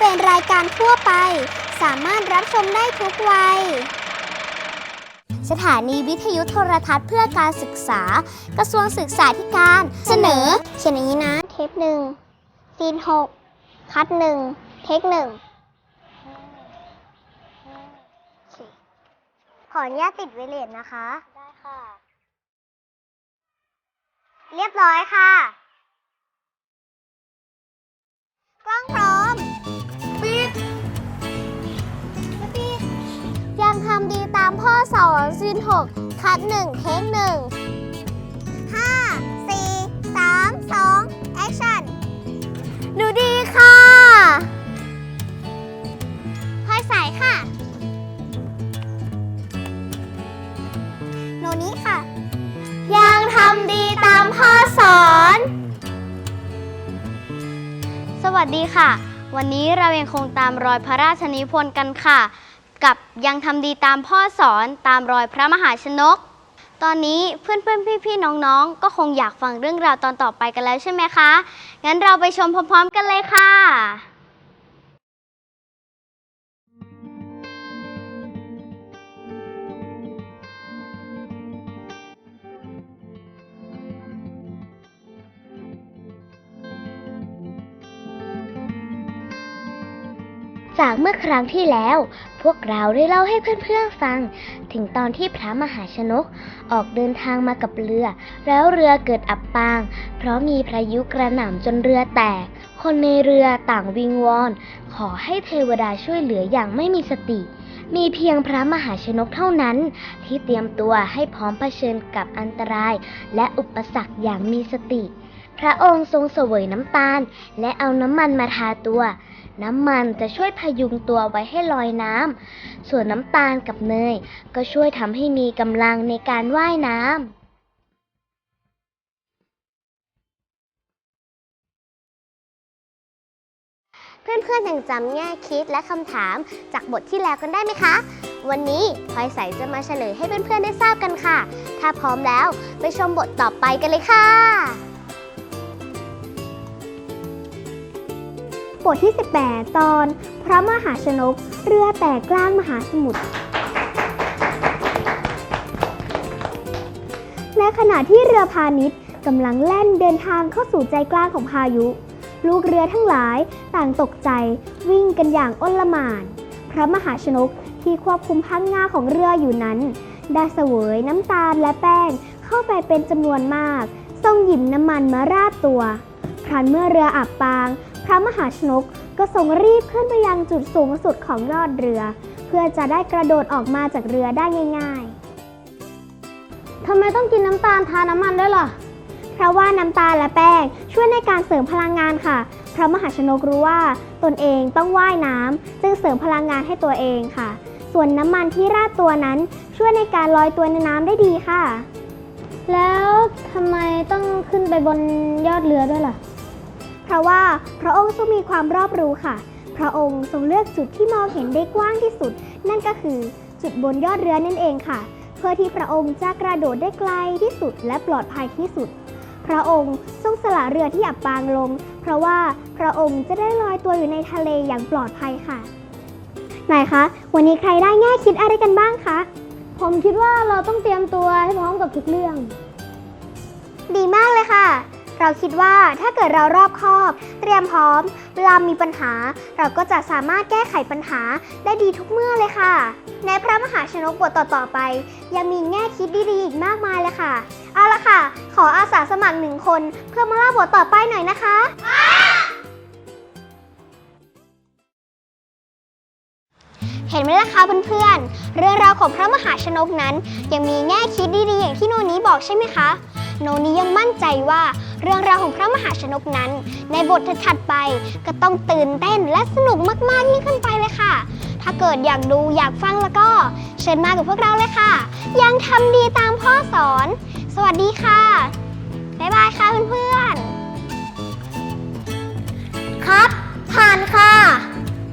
เป็นรายการทั่วไป สามารถรับชมได้ทุกวัย สถานีวิทยุโทรทัศน์เพื่อการศึกษา กระทรวงศึกษาธิการ เสนอเขียนอย่างนี้นะ เทปหนึ่งซีนหกคัดหนึ่งเทคหนึ่งขออนุญาตติดไวเลสนะคะ ได้ค่ะ เรียบร้อยค่ะ กล้อง สองซีนกคัดหนึ่งเทคามสองแอคชั่นหนูดีค่ะพลอยใสาค่ะ หนูนี้ค่ะ ยังทำดีตามพ่อสอน สวัสดีค่ะ วันนี้เรายังคงตามรอยพระราชนิพนธ์กันค่ะ กับยังทำดีตามพ่อสอนตามรอยพระมหาชนก ตอนนี้เพื่อนเพื่อนพี่พี่ๆน้องๆ ก็คงอยากฟังเรื่องราวตอนต่อไปกันแล้วใช่ไหมคะ งั้นเราไปชมพร้อมๆ กันเลยค่ะ จากเมื่อครั้งที่แล้ว พวกเราได้เล่าให้เพื่อนๆฟัง ถึงตอนที่พระมหาชนกออกเดินทางมากับเรือ แล้วเรือเกิดอับปาง เพราะมีพายุกระหน่ำจนเรือแตก คนในเรือต่างวิงวอน ขอให้เทวดาช่วยเหลืออย่างไม่มีสติ มีเพียงพระมหาชนกเท่านั้น ที่เตรียมตัวให้พร้อมเผชิญกับอันตราย และอุปสรรคอย่างมีสติ พระองค์ทรงเสวยน้ำตาล และเอาน้ำมันมาทาตัว น้ำมันจะช่วยพยุงตัวไว้ให้ลอยน้ำ ส่วนน้ำตาลกับเนย ก็ช่วยทำให้มีกำลังในการว่ายน้ำเพื่อนๆยังจำแง่คิดและคำถามจากบทที่แล้วกันได้ไหมคะ วันนี้พลอยใสจะมาเฉลยให้เพื่อนๆได้ทราบกันค่ะ ถ้าพร้อมแล้วไปชมบทต่อไปกันเลยค่ะ บทที่ 18 ตอน พระมหาชนก เรือแตกกลางมหาสมุทรในขณะที่เรือพาณิชย์กำลังแล่นเดินทางเข้าสู่ใจกลางของพายุ ลูกเรือทั้งหลายต่างตกใจวิ่งกันอย่างอ้นละหมาน พระมหาชนกที่ควบคุมพังงาของเรืออยู่นั้น ได้เสวยน้ำตาลและแป้งเข้าไปเป็นจำนวนมาก ทรงหยิบน้ำมันมาราดตัวครั้นเมื่อเรืออับปาง ระมหาชนกก็ทรงรีบขึ้นไปยังจุดสูงสุดของยอดเรือ เพื่อจะได้กระโดดออกมาจากเรือได้ง่าย ๆทำไมต้องกินน้ำตาลทาน้ำมันด้วยล่ะ เพราะว่าน้ำตาลและแป้งช่วยในการเสริมพลังงานค่ะ พระมหาชนกรู้ว่าตนเองต้องว่ายน้ำจึงเสริมพลังงานให้ตัวเองค่ะ ส่วนน้ำมันที่ราดตัวนั้นช่วยในการลอยตัวในน้ำได้ดีค่ะ แล้วทำไมต้องขึ้นไปบนยอดเรือด้วยล่ะ เพราะว่าพระองค์ทรงมีความรอบรู้ค่ะ พระองค์ทรงเลือกจุดที่มองเห็นได้กว้างที่สุด นั่นก็คือจุดบนยอดเรือนั่นเองค่ะ เพื่อที่พระองค์จะกระโดดได้ไกลที่สุดและปลอดภัยที่สุด พระองค์ทรงสละเรือที่อับปางลง เพราะว่าพระองค์จะได้ลอยตัวอยู่ในทะเลอย่างปลอดภัยค่ะไหนคะวันนี้ใครได้แง่คิดอะไรกันบ้างคะผมคิดว่าเราต้องเตรียมตัวให้พร้อมกับทุกเรื่อง ดีมาก เราคิดว่าถ้าเกิดเรารอบคอบ เตรียมพร้อม เวลามีปัญหา เราก็จะสามารถแก้ไขปัญหาได้ดีทุกเมื่อเลยค่ะ ในพระมหาชนกบทต่อๆไป ยังมีแง่คิดดีๆอีกมากมายเลยค่ะ เอาละค่ะ ขออาสาสมัครหนึ่งคนเพื่อมาเล่าบทต่อไปหน่อยนะคะเห็นไหมล่ะคะเพื่อนๆ เรื่องราวของพระมหาชนกนั้น ยังมีแง่คิดดีๆอย่างที่โนนี้บอกใช่ไหมคะ โนนี้ยังมั่นใจว่า เรื่องราวของพระมหาชนกนั้น ในบทถัดๆไปก็ต้องตื่นเต้นและสนุกมากๆยิ่งขึ้นไปเลยค่ะ ถ้าเกิดอยากดูอยากฟังแล้วก็ เชิญมากับพวกเราเลยค่ะ ยังทำดีตามพ่อสอน สวัสดีค่ะ บ๊ายบายค่ะเพื่อนๆ ครับ ผ่านค่ะ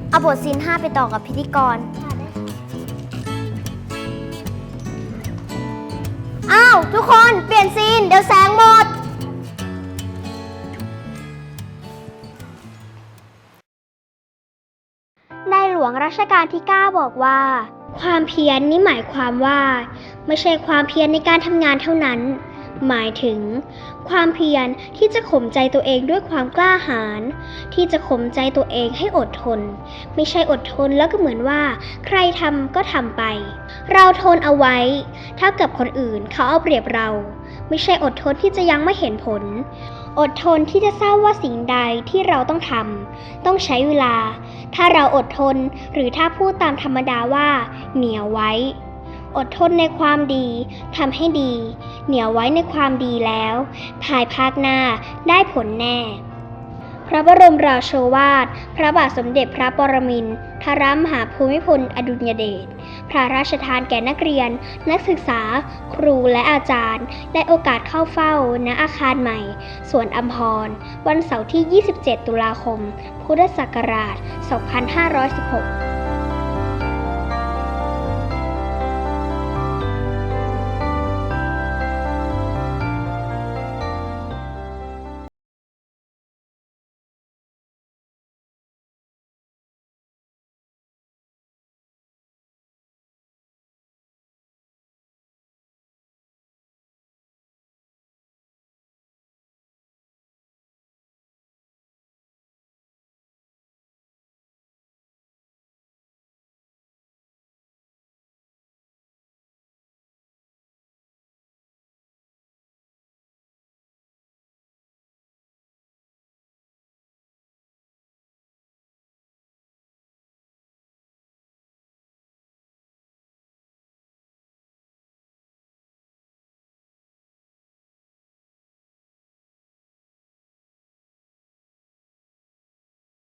เอาบทซีน5ไปต่อกับพิธีกรอ้าว ทุกคนเปลี่ยนซีน เดี๋ยวแสงหมด หลวงรัชกาลที่ 9 บอกว่า ความเพียรนนี่หมายความว่า ไม่ใช่ความเพียรในการทำงานเท่านั้น หมายถึง ความเพียรที่จะข่มใจตัวเองด้วยความกล้าหาญที่จะข่มใจตัวเองให้อดทน ไม่ใช่อดทนแล้วก็เหมือนว่า ใครทำก็ทำไป เราทนเอาไว้เท่ากับคนอื่นเขาเอาเปรียบเรา ไม่ใช่อดทนที่จะยังไม่เห็นผลอดทนที่จะทราบว่าสิ่งใดที่เราต้องทำต้องใช้เวลา ถ้าเราอดทนหรือถ้าพูดตามธรรมดาว่าเหนียวไว้ อดทนในความดีทำให้ดี เหนียวไว้ในความดีแล้ว ภายภาคหน้าได้ผลแน่ พระบรมราโชวาท พระบาทสมเด็จพระปรมินทรมหาภูมิพลอดุลยเดช พระราชทานแก่นักเรียน นักศึกษา ครูและอาจารย์ ได้โอกาสเข้าเฝ้า ณ อาคารใหม่ สวนอัมพร วันเสาร์ที่ 27 ตุลาคม พุทธศักราช 2516